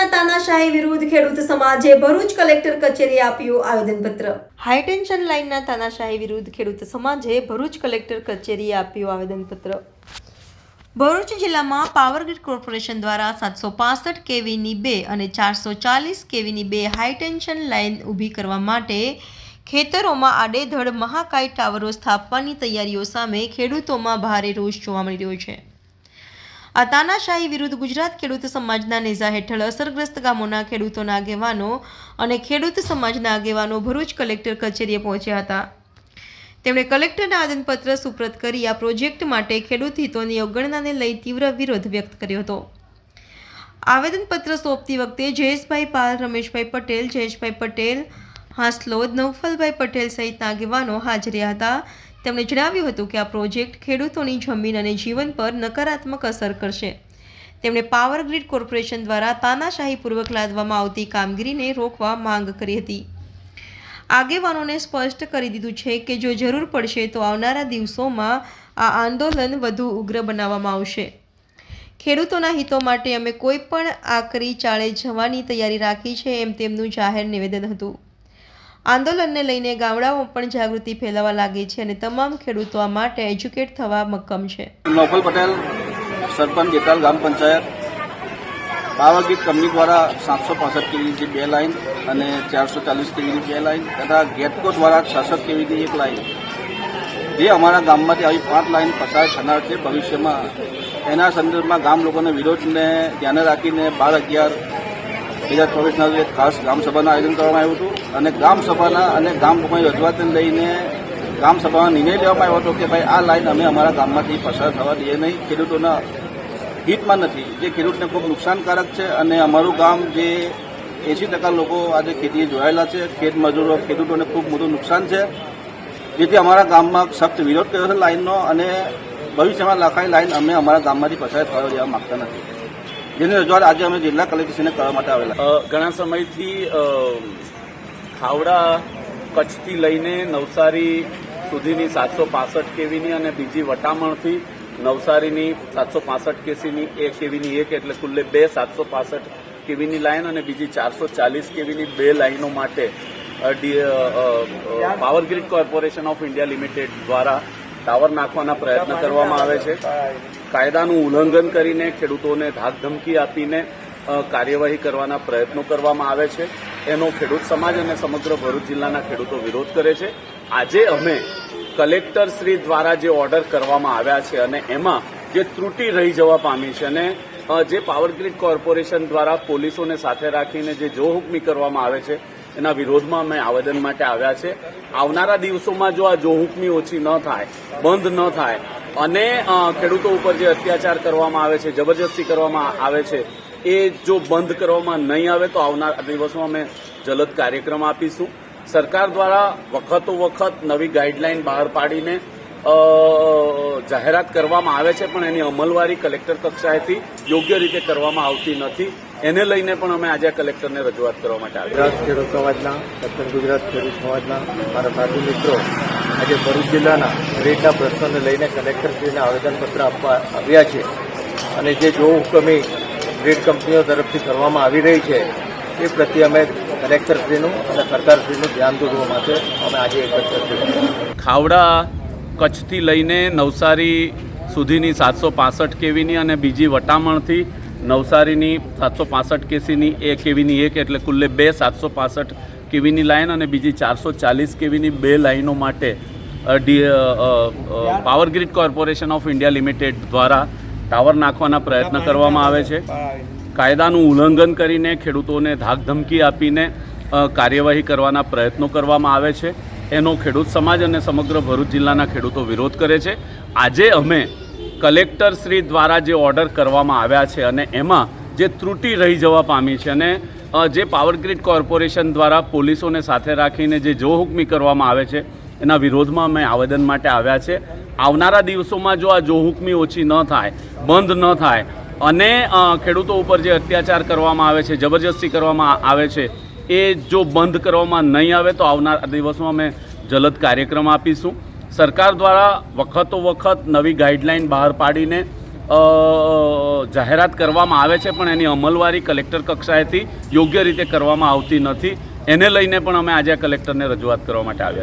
લાઇનના તાનાશાહી વિરુદ્ધ ખેડૂત સમાજે ભરૂચ કલેક્ટર કચેરીએ આપ્યું આવેદનપત્ર. હાઈટેન્શન લાઇનના તાનાશાહી વિરુદ્ધ ખેડૂત સમાજે ભરૂચ કલેક્ટર કચેરીએ આપ્યું આવેદનપત્ર. ભરૂચ જિલ્લામાં પાવરગ્રીડ કોર્પોરેશન દ્વારા સાતસો પાસઠ કેવીની બે અને ચારસો ચાલીસ કેવીની બે હાઈટેન્શન લાઇન ઊભી કરવા માટે ખેતરોમાં આડેધડ મહાકાય ટાવરો સ્થાપવાની તૈયારીઓ સામે ખેડૂતોમાં ભારે રોષ જોવા મળી રહ્યો છે. આ તાનાશાહી વિરુદ્ધ ગુજરાત ખેડૂત સમાજના નેજા હેઠળ અસરગ્રસ્ત ગામોના ખેડૂતોના આગેવાનો અને ખેડૂત સમાજના આગેવાનો ભરૂચ કલેક્ટર કચેરીએ પહોંચ્યા હતા. તેમણે કલેક્ટરના આદનપત્ર સુપ્રત કરી આ પ્રોજેક્ટ માટે ખેડૂત હિતોની અવગણનાને લઈ તીવ્ર વિરોધ વ્યક્ત કર્યો હતો. આવેદનપત્ર સોંપતી વખતે જયેશભાઈ પાલ, રમેશભાઈ પટેલ, જયેશભાઈ પટેલ, હાંસલોદ, નવફલભાઈ પટેલ સહિતના આગેવાનો હાજર હતા. તેમણે જણાવ્યું હતું કે આ પ્રોજેક્ટ ખેડૂતોની જમીન અને જીવન પર નકારાત્મક અસર કરશે. તેમણે પાવર ગ્રીડ કોર્પોરેશન દ્વારા તાનાશાહીપૂર્વક લાદવામાં આવતી કામગીરીને રોકવા માંગ કરી હતી. આગેવાનોને સ્પષ્ટ કરી દીધું છે કે જો જરૂર પડશે તો આવનારા દિવસોમાં આ આંદોલન વધુ ઉગ્ર બનાવવામાં આવશે. ખેડૂતોના હિતો માટે અમે કોઈ પણ આકરી ચાળે જવાની તૈયારી રાખી છે એમ તેમનું જાહેર નિવેદન હતું. આંદોલનને લઈને ગામડાઓ પણ જાગૃતિ ફેલાવા લાગી છે અને તમામ ખેડૂતો આ માટે એજ્યુકેટ થવા મક્કમ છે. Nofal Patel, sarpanch Getal gram panchayat. Power grid company દ્વારા સાતસો પાસઠ કેવીની બે લાઇન અને ચારસો ચાલીસ કેવીની બે લાઇન તથા ગેટકો દ્વારા છસઠ કેવીની એક લાઇન જે અમારા ગામમાંથી આવી પાંચ લાઇન પસાર થનાર છે ભવિષ્યમાં. એના સંદર્ભમાં ગામ લોકોને વિરોધને ધ્યાને રાખીને બાર અગિયાર બે હજાર ચોવીસના એક ખાસ ગ્રામસભાનું આયોજન કરવામાં આવ્યું હતું અને ગ્રામસભાના અને ગામ લોકોની રજૂઆતને લઈને ગ્રામસભામાં નિર્ણય લેવામાં આવ્યો હતો કે ભાઈ આ લાઇન અમે અમારા ગામમાંથી પસાર થવા દઈએ નહીં. ખેડૂતોના હિતમાં નથી. જે ખેડૂતને ખૂબ નુકસાનકારક છે અને અમારું ગામ જે એંસી ટકા લોકો આજે ખેતીએ જોડાયેલા છે, ખેત મજૂરો, ખેડૂતોને ખૂબ મોટું નુકસાન છે. જેથી અમારા ગામમાં સખ્ત વિરોધ કર્યો છે લાઇનનો અને ભવિષ્યમાં લખાઈ લાઇન અમે અમારા ગામમાંથી પસાર થવા દેવા માંગતા નથી. જેની રજૂઆત આજે અમે જિલ્લા કલેક્ટરશ્રીને કરવા માટે આવેલા. ઘણા સમયથી ખાવડા કચ્છથી લઈને નવસારી સુધીની સાતસો પાસઠ કેવીની અને બીજી વટામણથી નવસારીની સાતસો પાસઠ કેસીની એક કેવીની એક એટલે કુલ્લે બે સાતસો પાસઠ કેવીની લાઇન અને બીજી ચારસો ચાલીસ કેવીની બે લાઇનો માટે power grid corporation of India limited દ્વારા ટાવર નાખવાના પ્રયત્ન કરવામાં આવે છે. કાયદાનું ઉલ્લંઘન કરીને ખેડૂતોને ધાકધમકી આપીને કાર્યવાહી કરવાના પ્રયત્નો કરવામાં આવે છે. એનો ખેડૂત સમાજ અને સમગ્ર ભરૂચ જિલ્લાના ખેડૂતો વિરોધ કરે છે. આજે અમે કલેક્ટર શ્રી દ્વારા જે ઓર્ડર કરવામાં આવ્યા છે અને એમાં જે ત્રુટી રહી જવા પામી છે અને જે પાવર કોર્પોરેશન દ્વારા પોલીસોને સાથે રાખીને જે જોહુકમી કરવામાં આવે છે એના વિરોધમાં અમે આવેદન માટે આવ્યા છે. આવનારા દિવસોમાં જો આ જોહુકમી ઓછી ન થાય, બંધ ન થાય, અને ખેડૂતો ઉપર જે અત્યાચાર કરવામાં આવે છે, જબરજસ્તી કરવામાં આવે છે, એ જો બંધ કરવામાં નહીં આવે તો આવનારા દિવસોમાં અમે જલદ કાર્યક્રમ આપીશું. સરકાર દ્વારા વખતો વખત નવી ગાઈડલાઈન બહાર પાડીને જાહેરાત કરવામાં આવે છે, પણ એની અમલવારી કલેક્ટર કક્ષાએથી યોગ્ય રીતે કરવામાં આવતી નથી. એને લઈને પણ અમે આજે કલેક્ટરને રજૂઆત કરવા માટે આવ્યા ગુજરાત ખેડૂત સમાજના દક્ષિણ ગુજરાત ખેડૂત સમાજના મારા સાથી મિત્રો આજે ભરૂચ જિલ્લાના રેટના પ્રશ્નોને લઈને કલેક્ટરશ્રીને આવેદનપત્ર આપવા આવ્યા છે. અને જે જો હુકમી ગ્રીડ કંપનીઓ તરફથી કરવામાં આવી રહી છે એ પ્રત્યે અમે કલેક્ટરશ્રીનું અને સરકારશ્રીનું ધ્યાન દોરવા માટે અમે આજે એકત્ર થયા ખાવડા કચ્છથી લઈને નવસારી સુધીની સાતસો પાસઠ કેવીની અને બીજી વટામણથી નવસારીની સાતસો પાસઠ કેસીની એ કેવીની એક એટલે કુલ્લે બે સાતસો પાસઠ કેવીની લાઇન અને બીજી ચારસો ચાલીસ કેવીની બે લાઇનો માટે power grid corporation of India limited દ્વારા ટાવર નાખવાના પ્રયત્ન કરવામાં આવે છે. કાયદાનું ઉલ્લંઘન કરીને ખેડૂતોને ધાકધમકી આપીને કાર્યવાહી કરવાના પ્રયત્નો કરવામાં આવે છે. એનો ખેડૂત સમાજ અને સમગ્ર ભરૂચ જિલ્લાના ખેડૂતો વિરોધ કરે છે. આજે અમે કલેક્ટર શ્રી દ્વારા જે ઓર્ડર કરવામાં આવ્યા છે અને એમાં જે ત્રુટી રહી જવા પામી છે અને જે પાવર કોર્પોરેશન દ્વારા પોલીસોને સાથે રાખીને જે જોહુકમી કરવામાં આવે છે, એના વિરોધમાં અમે આવેદન માટે આવ્યા છે. આવનારા દિવસોમાં જો આ જોહુકમી ઓછી ન થાય, બંધ ન થાય, અને ખેડૂતો ઉપર જે અત્યાચાર કરવામાં આવે છે, જબરજસ્તી કરવામાં આવે છે, એ જો બંધ કરવામાં નહીં આવે તો આવનારા દિવસોમાં અમે જલદ કાર્યક્રમ આપીશું. સરકાર દ્વારા વખતો વખત નવી ગાઈડલાઇન બહાર પાડીને જાહેરાત કરવામાં આવે છે, પણ એની અમલવારી કલેક્ટર કક્ષાએથી યોગ્ય રીતે કરવામાં આવતી નથી. એને લઈને પણ અમે આજે કલેક્ટરને રજૂઆત કરવા માટે આવ્યા